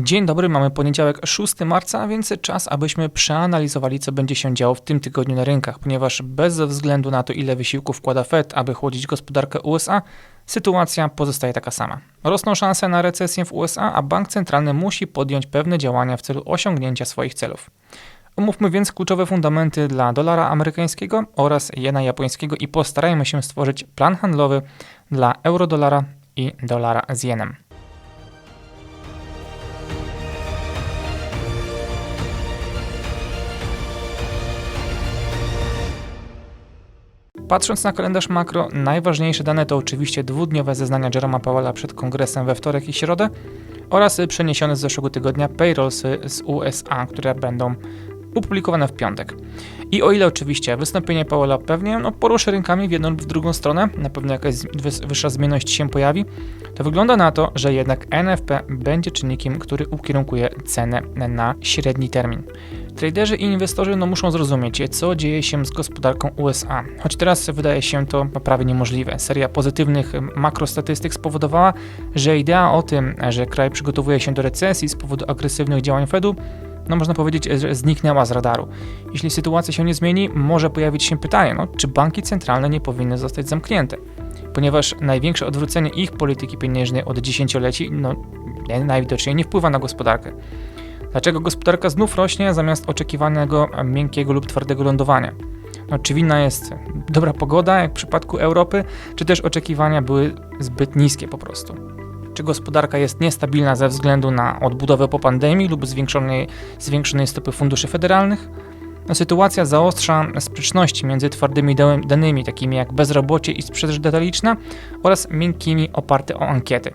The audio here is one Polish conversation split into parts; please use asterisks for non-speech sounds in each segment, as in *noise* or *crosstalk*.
Dzień dobry, mamy poniedziałek 6 marca, więc czas, abyśmy przeanalizowali, co będzie się działo w tym tygodniu na rynkach, ponieważ bez względu na to, ile wysiłku wkłada Fed, aby chłodzić gospodarkę USA, sytuacja pozostaje taka sama. Rosną szanse na recesję w USA, a bank centralny musi podjąć pewne działania w celu osiągnięcia swoich celów. Omówmy więc kluczowe fundamenty dla dolara amerykańskiego oraz jena japońskiego i postarajmy się stworzyć plan handlowy dla euro-dolara i dolara z jenem. Patrząc na kalendarz makro, najważniejsze dane to oczywiście dwudniowe zeznania Jeroma Powella przed kongresem we wtorek i środę oraz przeniesione z zeszłego tygodnia payrolls z USA, które będą opublikowane w piątek. I o ile oczywiście wystąpienie Powella pewnie no, poruszy rynkami w jedną w drugą stronę, na pewno jakaś wyższa zmienność się pojawi, to wygląda na to, że jednak NFP będzie czynnikiem, który ukierunkuje cenę na średni termin. Traderzy i inwestorzy no, muszą zrozumieć, co dzieje się z gospodarką USA. Choć teraz wydaje się to prawie niemożliwe. Seria pozytywnych makrostatystyk spowodowała, że idea o tym, że kraj przygotowuje się do recesji z powodu agresywnych działań Fedu, no można powiedzieć, że zniknęła z radaru. Jeśli sytuacja się nie zmieni, może pojawić się pytanie, no, czy banki centralne nie powinny zostać zamknięte? Ponieważ największe odwrócenie ich polityki pieniężnej od dziesięcioleci no, najwidoczniej nie wpływa na gospodarkę. Dlaczego gospodarka znów rośnie zamiast oczekiwanego miękkiego lub twardego lądowania? No, czy winna jest dobra pogoda, jak w przypadku Europy, czy też oczekiwania były zbyt niskie po prostu? Czy gospodarka jest niestabilna ze względu na odbudowę po pandemii lub zwiększonej, zwiększonej stopy funduszy federalnych? No, sytuacja zaostrza sprzeczności między twardymi danymi, takimi jak bezrobocie i sprzedaż detaliczna, oraz miękkimi oparte o ankiety.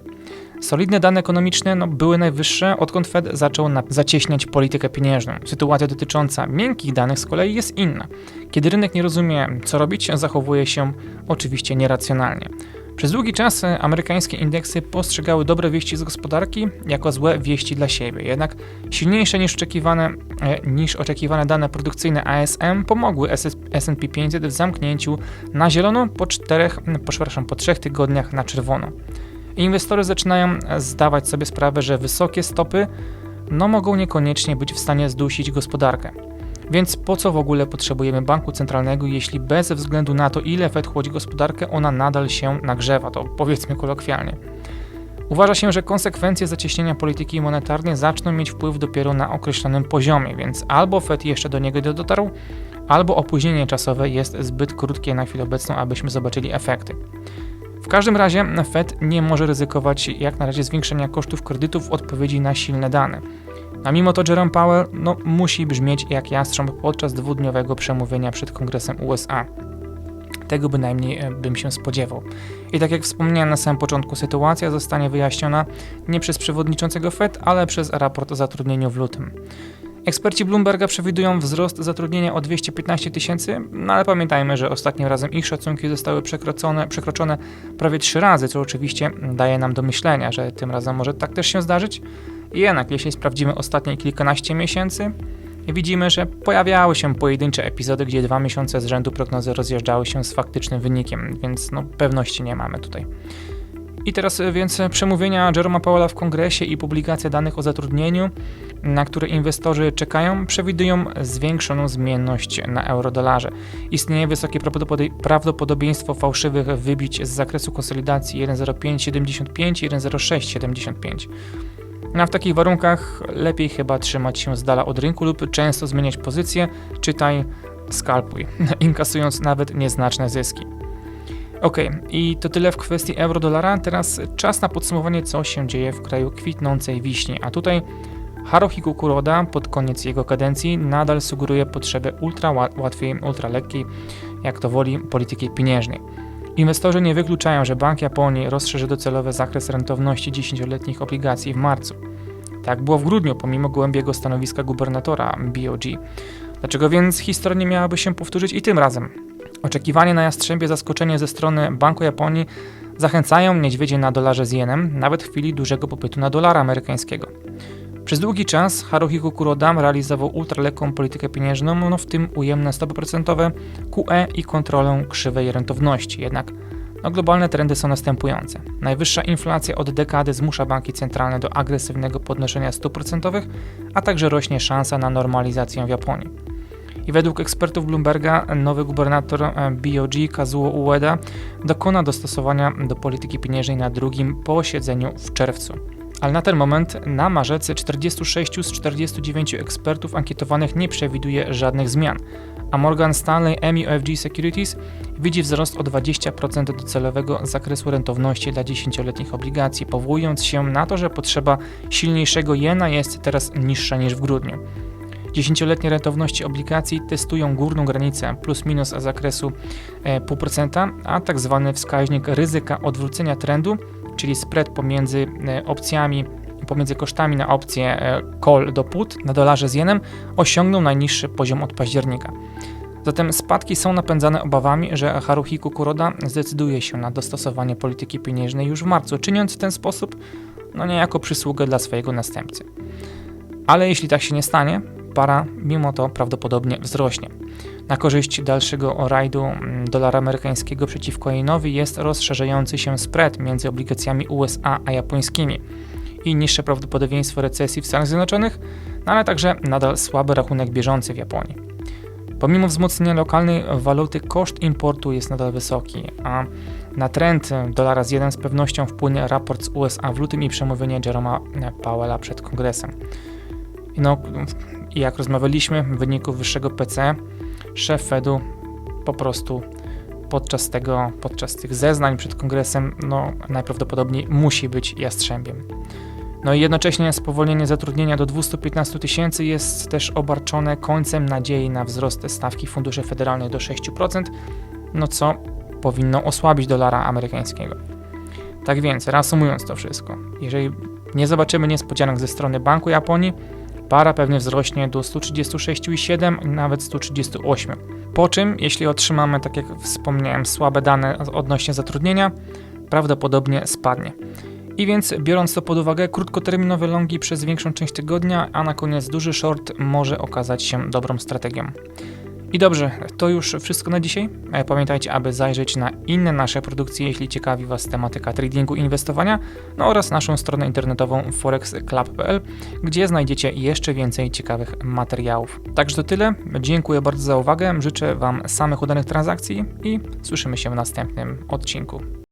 Solidne dane ekonomiczne no, były najwyższe, odkąd Fed zaczął zacieśniać politykę pieniężną. Sytuacja dotycząca miękkich danych z kolei jest inna. Kiedy rynek nie rozumie, co robić, zachowuje się oczywiście nieracjonalnie. Przez długi czas amerykańskie indeksy postrzegały dobre wieści z gospodarki jako złe wieści dla siebie. Jednak silniejsze niż oczekiwane, e, niż oczekiwane dane produkcyjne ASM pomogły S&P 500 w zamknięciu na zielono po czterech, po trzech tygodniach na czerwono. Inwestorzy zaczynają zdawać sobie sprawę, że wysokie stopy no, mogą niekoniecznie być w stanie zdusić gospodarkę. Więc po co w ogóle potrzebujemy banku centralnego, jeśli bez względu na to, ile Fed chłodzi gospodarkę, ona nadal się nagrzewa, to powiedzmy kolokwialnie. Uważa się, że konsekwencje zacieśnienia polityki monetarnej zaczną mieć wpływ dopiero na określonym poziomie, więc albo Fed jeszcze do niego dotarł, albo opóźnienie czasowe jest zbyt krótkie na chwilę obecną, abyśmy zobaczyli efekty. W każdym razie Fed nie może ryzykować jak na razie zwiększenia kosztów kredytów w odpowiedzi na silne dane. A mimo to Jerome Powell no, musi brzmieć jak jastrząb podczas dwudniowego przemówienia przed Kongresem USA. Tego bynajmniej e, bym się spodziewał. I tak jak wspomniałem na samym początku, sytuacja zostanie wyjaśniona nie przez przewodniczącego Fed, ale przez raport o zatrudnieniu w lutym. Eksperci Bloomberga przewidują wzrost zatrudnienia o 215 tysięcy, no ale pamiętajmy, że ostatnim razem ich szacunki zostały przekroczone, przekroczone prawie trzy razy, co oczywiście daje nam do myślenia, że tym razem może tak też się zdarzyć. Jednak jeśli sprawdzimy ostatnie kilkanaście miesięcy, widzimy, że pojawiały się pojedyncze epizody, gdzie dwa miesiące z rzędu prognozy rozjeżdżały się z faktycznym wynikiem, więc no, pewności nie mamy tutaj. I teraz e, więc przemówienia Jeroma Powella w kongresie i publikacja danych o zatrudnieniu, na które inwestorzy czekają, przewidują zwiększoną zmienność na euro-dolarze. Istnieje wysokie prawdopodobieństwo fałszywych wybić z zakresu konsolidacji 1,0575 i 1,0675. No a w takich warunkach lepiej chyba trzymać się z dala od rynku lub często zmieniać pozycję, czytaj skalpuj, *laughs* inkasując nawet nieznaczne zyski. Ok, i to tyle w kwestii euro-dolara. Teraz czas na podsumowanie, co się dzieje w kraju kwitnącej wiśni. A tutaj Haruhiko Kuroda pod koniec jego kadencji nadal sugeruje potrzebę ultra łatwiej, ultra lekkiej, jak to woli, polityki pieniężnej. Inwestorzy nie wykluczają, że Bank Japonii rozszerzy docelowy zakres rentowności 10-letnich obligacji w marcu. Tak było w grudniu, pomimo głębiego stanowiska gubernatora BOG. Dlaczego więc historia nie miałaby się powtórzyć i tym razem? Oczekiwanie na jastrzębie zaskoczenie ze strony Banku Japonii zachęcają niedźwiedzie na dolarze z jenem, nawet w chwili dużego popytu na dolara amerykańskiego. Przez długi czas Haruhiko Kuroda realizował ultralekką politykę pieniężną, no w tym ujemne stopy procentowe, QE i kontrolę krzywej rentowności. Jednak No, globalne trendy są następujące. Najwyższa inflacja od dekady zmusza banki centralne do agresywnego podnoszenia stóp procentowych, a także rośnie szansa na normalizację w Japonii. I według ekspertów Bloomberga nowy gubernator e, BOG Kazuo Ueda dokona dostosowania do polityki pieniężnej na drugim posiedzeniu w czerwcu. Ale na ten moment na marzec 46 z 49 ekspertów ankietowanych nie przewiduje żadnych zmian, a Morgan Stanley MUFG Securities widzi wzrost o 20% docelowego zakresu rentowności dla 10-letnich obligacji, powołując się na to, że potrzeba silniejszego jena jest teraz niższa niż w grudniu. 10-letnie rentowności obligacji testują górną granicę plus minus zakresu 0,5%, a tak zwany wskaźnik ryzyka odwrócenia trendu, czyli spread pomiędzy e, opcjami pomiędzy kosztami na opcję e, call do put na dolarze z jenem osiągnął najniższy poziom od października. Zatem spadki są napędzane obawami, że Haruhiko Kuroda zdecyduje się na dostosowanie polityki pieniężnej już w marcu, czyniąc w ten sposób no niejako przysługę dla swojego następcy. Ale jeśli tak się nie stanie, para mimo to prawdopodobnie wzrośnie. Na korzyść dalszego rajdu mm, dolara amerykańskiego przeciwko jenowi jest rozszerzający się spread między obligacjami USA a japońskimi i niższe prawdopodobieństwo recesji w Stanach Zjednoczonych, no ale także nadal słaby rachunek bieżący w Japonii. Pomimo wzmocnienia lokalnej waluty, koszt importu jest nadal wysoki, a na trend dolara z 1 z pewnością wpłynie raport z USA w lutym i przemówienie Jeroma Powella przed kongresem. No, i jak rozmawialiśmy, w wyniku wyższego PC, szef Fedu po prostu podczas tego, podczas tych zeznań przed kongresem, no najprawdopodobniej musi być jastrzębiem. No i jednocześnie spowolnienie zatrudnienia do 215 tysięcy jest też obarczone końcem nadziei na wzrost stawki funduszy federalnych do 6%, no co powinno osłabić dolara amerykańskiego. Tak więc, reasumując to wszystko, jeżeli nie zobaczymy niespodzianek ze strony Banku Japonii, para pewnie wzrośnie do 136,7 nawet 138. Po czym, jeśli otrzymamy, tak jak wspomniałem, słabe dane odnośnie zatrudnienia, prawdopodobnie spadnie. I więc biorąc to pod uwagę, krótkoterminowe longi przez większą część tygodnia, a na koniec duży short może okazać się dobrą strategią. I dobrze, to już wszystko na dzisiaj. E, pamiętajcie, aby zajrzeć na inne nasze produkcje, jeśli ciekawi Was tematyka tradingu i inwestowania, no oraz naszą stronę internetową forexclub.pl, gdzie znajdziecie jeszcze więcej ciekawych materiałów. Także to tyle. Dziękuję bardzo za uwagę. Życzę Wam samych udanych transakcji i słyszymy się w następnym odcinku.